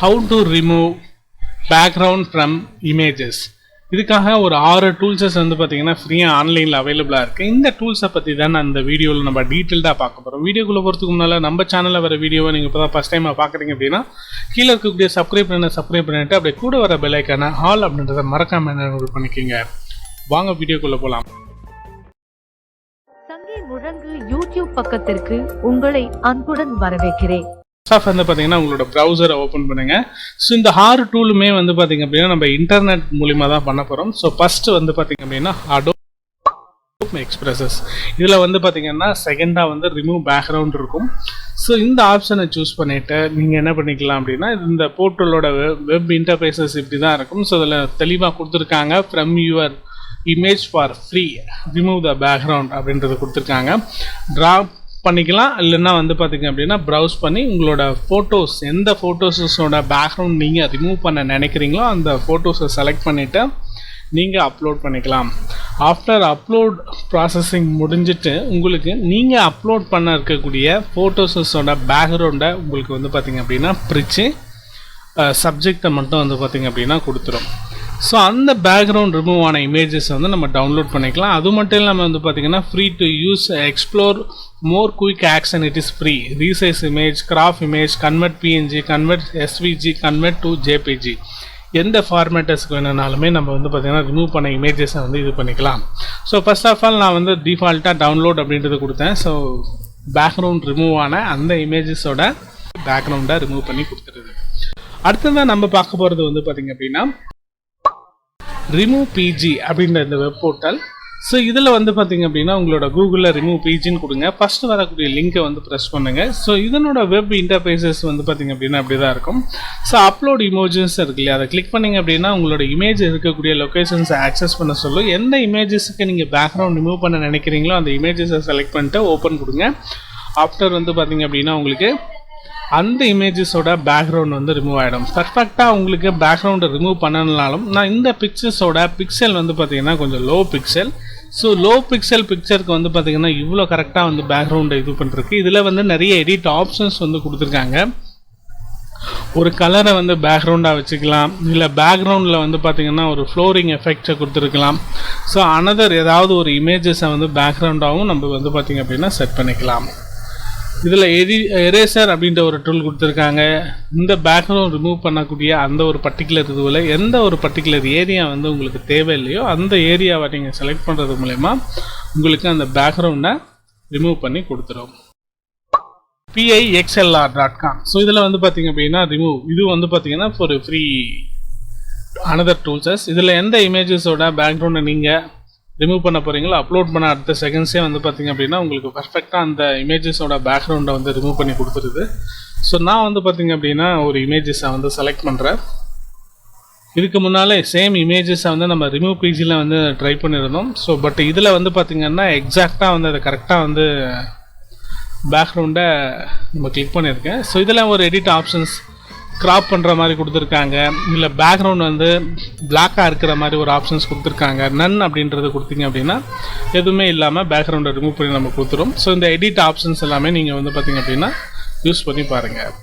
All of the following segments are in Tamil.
How to remove background from images இதுக்காக ஒரு ஆறு டூல்ஸஸ் வந்து பார்த்தீங்கன்னா ஃப்ரீயாக ஆன்லைனில் அவைலபிளாக இருக்குது இந்த டூல்ஸை பற்றி தான் அந்த வீடியோவில் நம்ம டீட்டெயில்டாக பார்க்க போகிறோம் வீடியோக்குள்ளே போகிறதுக்கு முன்னால் நம்ம சேனலில் வர வீடியோவை நீங்கள் இப்போ தான் ஃபஸ்ட் டைம் பார்க்குறீங்க அப்படின்னா கீழே இருக்கக்கூடிய சப்ஸ்கிரைப் பண்ண சப்ஸ்கிரைப் பண்ணிட்டு அப்படியே கூட வர பெல்லைக்கான ஹால் அப்படின்றத மறக்காம என்ன பண்ணிக்கோங்க. வாங்க வீடியோக்குள்ளே போகலாம் சங்கே முழங்கு யூடியூப் பக்கத்திற்கு உங்களை அன்புடன் வரவேற்கிறேன். ஆஃப் வந்து பார்த்தீங்கன்னா உங்களோட ப்ரௌசரை ஓப்பன் பண்ணுங்கள் ஸோ இந்த ஹார் டூலுமே வந்து பார்த்தீங்க அப்படின்னா நம்ம இன்டர்நெட் மூலிமா தான் பண்ண போகிறோம் ஸோ ஃபஸ்ட்டு வந்து பார்த்தீங்க அப்படின்னா அடோ எக்ஸ்பிரஸஸ் இதில் வந்து பார்த்தீங்கன்னா செகண்டாக வந்து ரிமூவ் பேக்ரவுண்ட் இருக்கும். ஸோ இந்த ஆப்ஷனை சூஸ் பண்ணிவிட்டு நீங்கள் என்ன பண்ணிக்கலாம் அப்படின்னா இந்த போர்ட்டலோட வெப் வெப் இன்டர்ஃபேஸஸ் இப்படி தான் இருக்கும். ஸோ அதில் தெளிவாக கொடுத்துருக்காங்க from your image for free remove the background அப்படின்றது கொடுத்துருக்காங்க. ட்ரா பண்ணிக்கலாம். இல்லைன்னா வந்து பார்த்தீங்க அப்படின்னா ப்ரௌஸ் பண்ணி உங்களோட ஃபோட்டோஸ் எந்த ஃபோட்டோஸஸோட பேக்ரவுண்ட் நீங்கள் ரிமூவ் பண்ண நினைக்கிறீங்களோ அந்த ஃபோட்டோஸை செலக்ட் பண்ணிவிட்டு நீங்கள் அப்லோட் பண்ணிக்கலாம். ஆஃப்டர் அப்லோட் ப்ராசஸிங் முடிஞ்சிட்டு உங்களுக்கு நீங்கள் அப்லோட் பண்ண இருக்கக்கூடிய ஃபோட்டோஸஸோட பேக்ரவுண்டை உங்களுக்கு வந்து பார்த்திங்க அப்படின்னா பிரித்து சப்ஜெக்டை மட்டும் வந்து பார்த்திங்க அப்படின்னா கொடுத்துரும். ஸோ அந்த பேக்ரவுண்ட் ரிமூவ் ஆன இமேஜஸ் வந்து நம்ம டவுன்லோட் பண்ணிக்கலாம். அது மட்டும் இல்லாமல் வந்து பார்த்தீங்கன்னா free to use explore more quick action it is free resize image crop image convert PNG convert SVG convert to JPG எந்த ஃபார்மேட்டஸ்க்கு வேணுனாலுமே நம்ம வந்து பார்த்திங்கன்னா ரிமூவ் பண்ண இமேஜஸை வந்து இது பண்ணிக்கலாம். ஸோ ஃபர்ஸ்ட் ஆஃப் ஆல் நான் வந்து டிஃபால்ட்டாக டவுன்லோட் அப்படின்றது கொடுத்தேன். ஸோ பேக்ரவுண்ட் ரிமூவ் ஆன அந்த இமேஜஸோட பேக்ரவுண்டை ரிமூவ் பண்ணி கொடுத்துருது. அடுத்ததான் நம்ம பார்க்க போகிறது வந்து பார்த்திங்க அப்படின்னா ரிமூவ் பிஜி அப்படின்ற இந்த வெப் போர்ட்டல் ஸோ இதில் வந்து பார்த்தீங்க அப்படின்னா உங்களோட கூகுளில் ரிமூவ் பிஜின்னு கொடுங்க. ஃபஸ்ட்டு வரக்கூடிய லிங்கை வந்து ப்ரெஸ் பண்ணுங்கள் ஸோ இதனோட வெப் இன்டர்ஃபேஸஸ் வந்து பார்த்தீங்க அப்படின்னா அப்படி தான் இருக்கும். ஸோ அப்லோட் இமோஜஸ் இருக்கு இல்லையா? அதை கிளிக் பண்ணிங்க அப்படின்னா உங்களோட இமேஜ் இருக்கக்கூடிய லொக்கேஷன்ஸை ஆக்சஸ் பண்ண சொல்லும். எந்த இமேஜஸுக்கு நீங்கள் பேக்ரவுண்ட் ரிமூவ் பண்ண நினைக்கிறீங்களோ அந்த இமேஜஸை செலக்ட் பண்ணிட்டு ஓப்பன் கொடுங்க. ஆஃப்டர் வந்து பார்த்தீங்க அப்படின்னா உங்களுக்கு அந்த இமேஜஸோட பேக்ரவுண்ட் வந்து ரிமூவ் ஆகிடும் பர்ஃபெக்டாக உங்களுக்கு பேக்ரவுண்டை ரிமூவ் பண்ணனாலும் நான் இந்த பிக்சர்ஸோட பிக்சல் வந்து பார்த்தீங்கன்னா கொஞ்சம் low pixel so low pixel பிக்சருக்கு வந்து பார்த்தீங்கன்னா இவ்வளோ கரெக்டாக வந்து பேக்ரவுண்டை இது பண்ணுறதுக்கு இதில் வந்து நிறைய எடிட் ஆப்ஷன்ஸ் வந்து கொடுத்துருக்காங்க. ஒரு கலரை வந்து பேக்ரவுண்டாக வச்சுக்கலாம். இல்லை பேக்ரவுண்டில் வந்து பார்த்தீங்கன்னா ஒரு ஃப்ளோரிங் எஃபெக்டை கொடுத்துருக்கலாம். ஸோ அனதர் ஏதாவது ஒரு இமேஜஸை வந்து பேக்ரவுண்டாகவும் நம்ம வந்து பார்த்திங்க அப்படின்னா செட் பண்ணிக்கலாம். இதில் எரி எரேசர் அப்படின்ற ஒரு டூல் கொடுத்துருக்காங்க. இந்த பேக்ரவுண்ட் ரிமூவ் பண்ணக்கூடிய அந்த ஒரு பர்டிகுலர் இதுவில் எந்த ஒரு பர்டிகுலர் ஏரியா வந்து உங்களுக்கு தேவையில்லையோ அந்த ஏரியாவை நீங்கள் செலக்ட் பண்ணுறது மூலயமா உங்களுக்கு அந்த பேக்ரவுண்டை ரிமூவ் பண்ணி கொடுத்துரும். பிஐஎக்ஸ்எல்ஆர் டாட் காம் ஸோ இதில் வந்து பார்த்தீங்க அப்படின்னா ரிமூவ் இது வந்து பார்த்தீங்கன்னா ஒரு ஃப்ரீ அனதர் டூல்ஸஸ் இதில் எந்த இமேஜஸோட பேக்ரவுண்டை நீங்கள் ரிமூவ் பண்ண போகிறீங்களோ அப்லோட் பண்ண அடுத்த செகண்ட்ஸே வந்து பார்த்தீங்க அப்படின்னா உங்களுக்கு பர்ஃபெக்டாக அந்த இமேஜஸோட பேக்ரவுண்டை வந்து ரிமூவ் பண்ணி கொடுத்துருது. ஸோ நான் வந்து பார்த்தீங்க அப்படின்னா ஒரு இமேஜஸை வந்து செலக்ட் பண்ணுறேன் இதுக்கு முன்னாலே சேம் இமேஜஸை வந்து நம்ம ரிமூவ் பேஜில் வந்து ட்ரை பண்ணியிருந்தோம் ஸோ பட் இதில் வந்து பார்த்திங்கன்னா எக்ஸாக்டாக வந்து அதை கரெக்டாக வந்து பேக்ரவுண்டை நம்ம கிளிக் பண்ணியிருக்கேன். ஸோ இதில் ஒரு எடிட் ஆப்ஷன்ஸ் க்ராப் பண்ணுற மாதிரி கொடுத்துருக்காங்க. இல்லை பேக்ரவுண்ட் வந்து பிளாக்காக இருக்கிற மாதிரி ஒரு ஆப்ஷன்ஸ் கொடுத்துருக்காங்க. நன் அப்படின்றது கொடுத்தீங்க அப்படின்னா எதுவுமே இல்லாமல் பேக்ரவுண்டை ரிமூவ் பண்ணி நம்ம கொடுத்துரும். ஸோ இந்த எடிட் ஆப்ஷன்ஸ் எல்லாமே நீங்கள் வந்து பார்த்தீங்க அப்படின்னா யூஸ் பண்ணி பாருங்கள்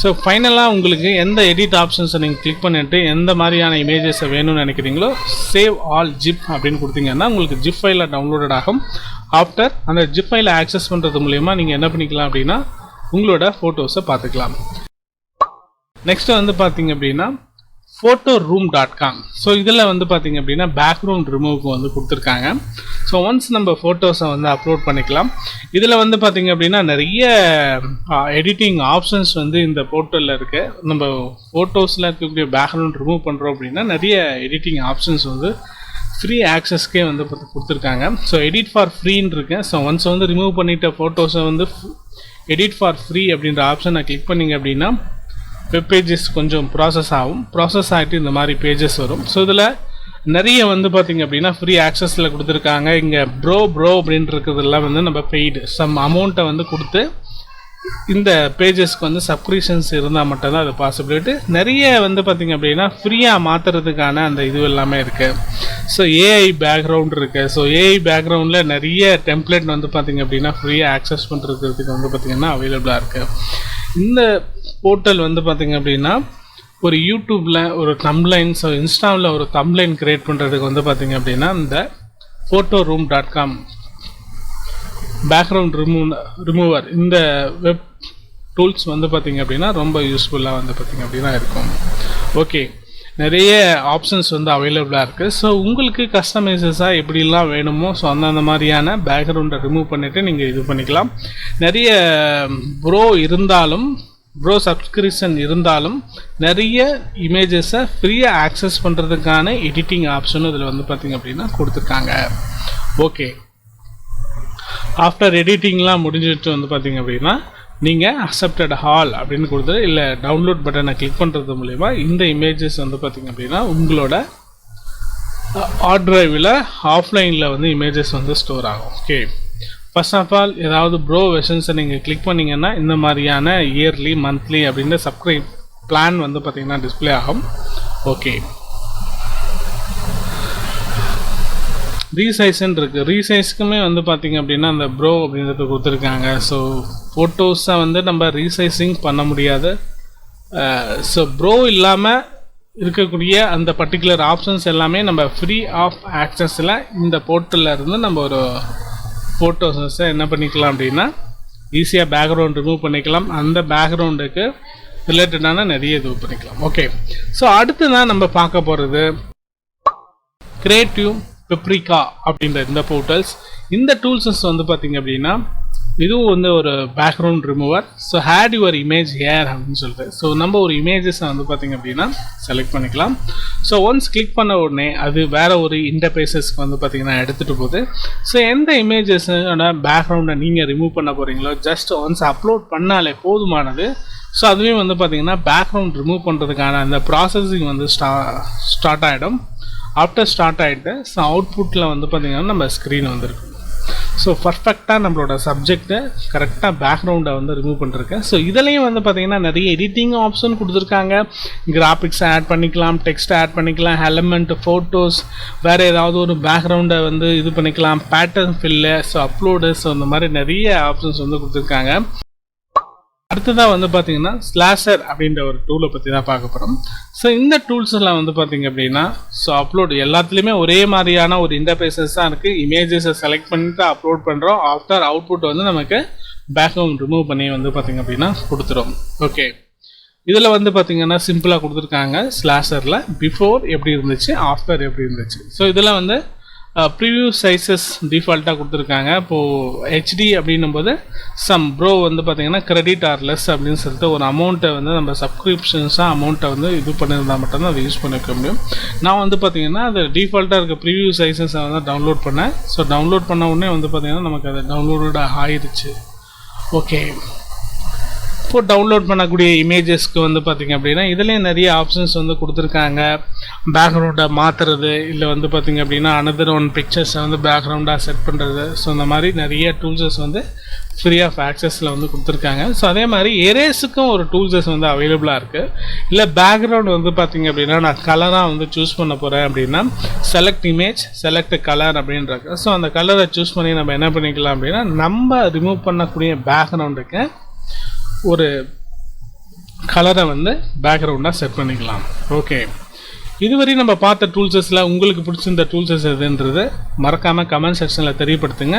ஸோ ஃபைனலாக உங்களுக்கு எந்த எடிட் ஆப்ஷன்ஸை நீங்கள் கிளிக் பண்ணிட்டு எந்த மாதிரியான இமேஜஸை வேணும்னு நினைக்கிறீங்களோ சேவ் ஆல் ஜிப் அப்படின்னு கொடுத்தீங்கன்னா உங்களுக்கு ஜிப் ஃபைலில் டவுன்லோடட் ஆகும். ஆஃப்டர் அந்த ஜிப் ஃபைலை ஆக்சஸ் பண்ணுறது மூலயமா நீங்கள் என்ன பண்ணிக்கலாம் அப்படின்னா உங்களோட ஃபோட்டோஸை பார்த்துக்கலாம். நெக்ஸ்ட் வந்து பார்த்தீங்க அப்படின்னா photo room dot com so இதில் வந்து பார்த்தீங்க அப்படின்னா பேக்ரவுண்ட் ரிமூவ்க்கு வந்து கொடுத்துருக்காங்க. ஸோ ஒன்ஸ் நம்ம ஃபோட்டோஸை வந்து அப்லோட் பண்ணிக்கலாம். இதில் வந்து பார்த்தீங்க அப்படின்னா நிறைய எடிட்டிங் ஆப்ஷன்ஸ் வந்து இந்த போர்ட்டலில் இருக்குது நம்ம ஃபோட்டோஸில் இருக்கக்கூடிய பேக்ரவுண்ட் ரிமூவ் பண்ணுறோம் அப்படின்னா நிறைய எடிட்டிங் ஆப்ஷன்ஸ் வந்து ஃப்ரீ ஆக்சஸ்க்கே வந்து பார்த்து கொடுத்துருக்காங்க. ஸோ எடிட் ஃபார் ஃப்ரீன்னு இருக்கேன் ஸோ ஒன்ஸ் வந்து ரிமூவ் பண்ணிட்ட ஃபோட்டோஸை வந்து எடிட் ஃபார் ஃப்ரீ அப்படின்ற ஆப்ஷனை கிளிக் பண்ணிங்க அப்படின்னா வெப் பேஜஸ் கொஞ்சம் ப்ராசஸ் ஆகும். ப்ராசஸ் ஆகிட்டு இந்த மாதிரி பேஜஸ் வரும். ஸோ இதில் நிறைய வந்து பார்த்திங்க அப்படின்னா ஃப்ரீ ஆக்சஸில் கொடுத்துருக்காங்க. இங்கே ப்ரோ ப்ரோ அப்படின்ட்டு இருக்கிறதெல்லாம் வந்து நம்ம பெய்டு சம் அமௌண்ட்டை வந்து கொடுத்து இந்த பேஜஸ்க்கு வந்து சப்ஸ்கிரிப்ஷன்ஸ் இருந்தால் மட்டும்தான் அது பாசிபிலிட்டி நிறைய வந்து பார்த்திங்க அப்படின்னா ஃப்ரீயாக மாற்றுறதுக்கான அந்த இது எல்லாமே இருக்குது ஸோ ஏஐ பேக்ரவுண்ட் இருக்குது ஸோ ஏஐ பேக்ரவுண்டில் நிறைய டெம்ப்ளேட் வந்து பார்த்திங்க அப்படின்னா ஃப்ரீயாக ஆக்சஸ் பண்ணுறதுக்கு வந்து பார்த்திங்கன்னா அவைலபிளாக இருக்குது இந்த போர்ட்டல் வந்து பார்த்திங்க அப்படின்னா ஒரு யூடியூப்பில் ஒரு தம்ப்லைன்ஸ் இன்ஸ்டாவில் ஒரு தம்ப்லைன் கிரியேட் பண்ணுறதுக்கு வந்து பார்த்தீங்க அப்படின்னா இந்த photo room dot com background remove remover இந்த வெப் டூல்ஸ் வந்து பார்த்தீங்க அப்படின்னா ரொம்ப யூஸ்ஃபுல்லாக வந்து பார்த்தீங்க அப்படின்னா இருக்கும். ஓகே நிறைய ஆப்ஷன்ஸ் வந்து அவைலபிளாக இருக்குது ஸோ உங்களுக்கு கஸ்டமைசஸாக எப்படிலாம் வேணுமோ ஸோ அந்தந்த மாதிரியான பேக்ரவுண்டை ரிமூவ் பண்ணிவிட்டு நீங்கள் இது பண்ணிக்கலாம். நிறைய ப்ரோ இருந்தாலும் ப்ரோ சப்ஸ்கிரிப்ஷன் இருந்தாலும் நிறைய இமேஜஸை ஃப்ரீயாக ஆக்சஸ் பண்ணுறதுக்கான எடிட்டிங் ஆப்ஷனும் இதில் வந்து பார்த்தீங்க அப்படின்னா கொடுத்துருக்காங்க. ஓகே ஆஃப்டர் எடிட்டிங்லாம் முடிஞ்சிட்டு வந்து பார்த்தீங்க அப்படின்னா நீங்கள் அக்செப்டட் ஹால் அப்படின்னு கொடுத்து இல்லை டவுன்லோட் பட்டனை கிளிக் பண்ணுறது மூலிமா இந்த இமேஜஸ் வந்து பார்த்தீங்க அப்படின்னா உங்களோட ஹார்ட் ட்ரைவில் ஆஃப்லைனில் வந்து இமேஜஸ் வந்து ஸ்டோர் ஆகும். ஓகே ஃபர்ஸ்ட் ஆஃப் ஆல் ஏதாவது ப்ரோ வெர்ஷன்ஸை நீங்கள் கிளிக் பண்ணிங்கன்னா இந்த மாதிரியான இயர்லி மந்த்லி அப்படின்ற சப்ஸ்கிரைப் பிளான் வந்து பார்த்தீங்கன்னா டிஸ்ப்ளே ஆகும். ஓகே ரீசைஸ்ன்னு இருக்குது ரீசைஸ்க்குமே வந்து பார்த்தீங்க அப்படின்னா அந்த ப்ரோ அப்படின்றது கொடுத்துருக்காங்க. ஸோ ஃபோட்டோஸை வந்து நம்ம ரீசைஸிங் பண்ண முடியாது. ஸோ ப்ரோ இல்லாமல் இருக்கக்கூடிய அந்த பர்டிகுலர் ஆப்ஷன்ஸ் எல்லாமே நம்ம ஃப்ரீ ஆஃப் ஆக்சஸில் இந்த போர்ட்டலில் இருந்து நம்ம ஒரு ஃபோட்டோஸை என்ன பண்ணிக்கலாம் அப்படின்னா ஈஸியாக பேக்ரவுண்ட் ரிமூவ் பண்ணிக்கலாம். அந்த பேக்ரவுண்டுக்கு ரிலேட்டடான நிறைய இது பண்ணிக்கலாம். ஓகே ஸோ அடுத்து தான் நம்ம பார்க்க போகிறது கிரியேட்டிவ் பெப்ரிகா அப்படின்ற இந்த போர்ட்டல்ஸ் இந்த டூல்ஸஸ் வந்து பார்த்தீங்க அப்படின்னா இதுவும் வந்து ஒரு background remover so edit your image here அப்படின்னு சொல்லிட்டு. ஸோ நம்ம ஒரு இமேஜஸை வந்து பார்த்திங்க அப்படின்னா செலக்ட் பண்ணிக்கலாம். ஸோ ஒன்ஸ் கிளிக் பண்ண உடனே அது வேற ஒரு இன்டர்பேசஸ்க்கு வந்து பார்த்தீங்கன்னா எடுத்துகிட்டு போகுது. ஸோ எந்த இமேஜஸோட பேக்ரவுண்டை நீங்கள் ரிமூவ் பண்ண போகிறீங்களோ ஜஸ்ட் ஒன்ஸ் அப்லோட் பண்ணாலே போதுமானது. ஸோ அதுவே வந்து பார்த்தீங்கன்னா பேக்ரவுண்ட் ரிமூவ் பண்ணுறதுக்கான அந்த ப்ராசஸிங் வந்து ஸ்டா ஸ்டார்ட் ஆகிடும் ஆஃப்டர் ஸ்டார்ட் ஆகிட்டு ஸோ அவுட்புட்டில் வந்து பார்த்திங்கன்னா நம்ம ஸ்க்ரீன் வந்துருக்கு ஸோ பர்ஃபெக்டாக நம்மளோட சப்ஜெக்டை கரெக்டாக பேக்ரவுண்டை வந்து ரிமூவ் பண்ணிருக்கேன் ஸோ இதுலேயும் வந்து பார்த்திங்கன்னா நிறைய எடிட்டிங் ஆப்ஷன் கொடுத்துருக்காங்க. கிராஃபிக்ஸை ஆட் பண்ணிக்கலாம் டெக்ஸ்ட்டை ஆட் பண்ணிக்கலாம் ஹெலமெண்ட் ஃபோட்டோஸ் வேறு ஏதாவது ஒரு பேக்ரவுண்டை வந்து இது பண்ணிக்கலாம் pattern fill so upload so இந்த மாதிரி நிறைய ஆப்ஷன்ஸ் வந்து கொடுத்துருக்காங்க. அடுத்ததாக வந்து பார்த்தீங்கன்னா ஸ்லாஷர் அப்படின்ற ஒரு டூலை பற்றி தான் பார்க்க போகிறோம் ஸோ இந்த டூல்ஸ் எல்லாம் வந்து பார்த்தீங்க அப்படின்னா ஸோ அப்லோட் எல்லாத்துலேயுமே ஒரே மாதிரியான ஒரு இன்டர்பேசஸ் தான் இருக்குது இமேஜஸை செலக்ட் பண்ணிட்டு அப்லோட் பண்ணுறோம் ஆஃப்டர் அவுட்புட் வந்து நமக்கு பேக்ரவுண்ட் ரிமூவ் பண்ணி வந்து பார்த்தீங்க அப்படின்னா கொடுத்துரும். ஓகே இதில் வந்து பார்த்தீங்கன்னா சிம்பிளாக கொடுத்துருக்காங்க ஸ்லாஷரில் பிஃபோர் எப்படி இருந்துச்சு? ஆஃப்டர் எப்படி இருந்துச்சு? ஸோ இதில் வந்து ப்ரிவியூ சைஸஸ் டிஃபால்ட்டாக கொடுத்துருக்காங்க. இப்போது ஹெச்டி அப்படின்னும் போது சம் ப்ரோ வந்து பார்த்தீங்கன்னா கிரெடிட் ஆர் லெஸ் அப்படின்னு சொல்லிட்டு ஒரு அமௌண்ட்டை வந்து நம்ம சப்ஸ்கிரிப்ஷன்ஸாக அமௌண்ட்டை வந்து இது பண்ணியிருந்தால் மட்டும்தான் அதை யூஸ் பண்ணிக்க முடியும். நான் வந்து பார்த்தீங்கன்னா அது டிஃபால்ட்டாக இருக்க ப்ரிவியூ சைஸஸை வந்து டவுன்லோட் பண்ணேன். ஸோ டவுன்லோட் பண்ண உடனே வந்து பார்த்திங்கன்னா நமக்கு அது டவுன்லோடு ஆயிடுச்சு ஓகே இப்போ டவுன்லோட் பண்ணக்கூடிய இமேஜஸ்க்கு வந்து பார்த்திங்க அப்படின்னா இதுலேயும் நிறைய ஆப்ஷன்ஸ் வந்து கொடுத்துருக்காங்க. பேக்ரவுண்டை மாற்றுறது இல்லை வந்து பார்த்திங்க அப்படின்னா அனதர் ஒன் பிக்சர்ஸை வந்து பேக்ரவுண்டாக செட் பண்ணுறது ஸோ இந்த மாதிரி நிறைய டூல்ஸஸ் வந்து ஃப்ரீ ஆஃப் ஆக்சஸில் வந்து கொடுத்துருக்காங்க. ஸோ அதே மாதிரி எரேஸுக்கும் ஒரு டூல்ஸஸ் வந்து அவைலபிளாக இருக்குது இல்லை பேக்ரவுண்ட் வந்து பார்த்திங்க அப்படின்னா நான் கலராக வந்து சூஸ் பண்ண போகிறேன் அப்படின்னா செலக்ட் இமேஜ் செலக்ட் கலர் அப்படின்றாங்க. ஸோ அந்த கலரை சூஸ் பண்ணி நம்ம என்ன பண்ணிக்கலாம் அப்படின்னா நம்ம ரிமூவ் பண்ணக்கூடிய பேக்ரவுண்டுக்கு ஒரு கலரை வந்து பேக்ரவுண்டாக செட் பண்ணிக்கலாம். ஓகே இதுவரை நம்ம பார்த்த டூல்ஸஸில் உங்களுக்கு பிடிச்சிருந்த டூல்ஸஸ் எதுன்றது மறக்காமல் கமெண்ட் செக்ஷனில் தெரியப்படுத்துங்க.